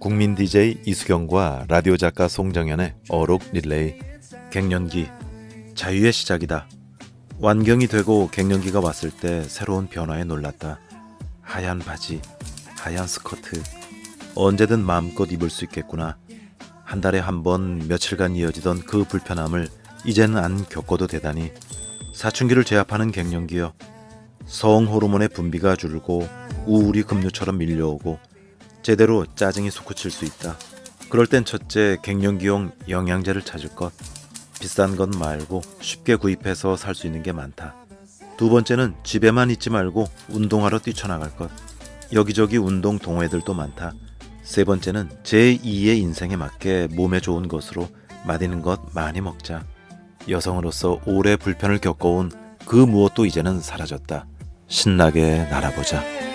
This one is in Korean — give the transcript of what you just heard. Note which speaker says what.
Speaker 1: 국민 DJ 이수경과 라디오 작가 송정현의 어록 릴레이 갱년기 자유의 시작이다. 완경이 되고 갱년기가 왔을 때 새로운 변화에 놀랐다. 하얀 바지, 하얀 스커트. 언제든 마음껏 입을 수 있겠구나. 한 달에 한 번 며칠간 이어지던 그 불편함을 이제는 안 겪어도 되다니. 사춘기를 제압하는 갱년기여. 성 호르몬의 분비가 줄고 우울이 급류처럼 밀려오고 제대로 짜증이 솟구칠 수 있다. 그럴 땐 첫째 갱년기용 영양제를 찾을 것. 비싼 건 말고 쉽게 구입해서 살 수 있는 게 많다. 두 번째는 집에만 있지 말고 운동하러 뛰쳐나갈 것. 여기저기 운동 동호회들도 많다. 세 번째는 제2의 인생에 맞게 몸에 좋은 것으로 맛있는 것 많이 먹자. 여성으로서 오래 불편을 겪어온 그 무엇도 이제는 사라졌다. 신나게 날아보자.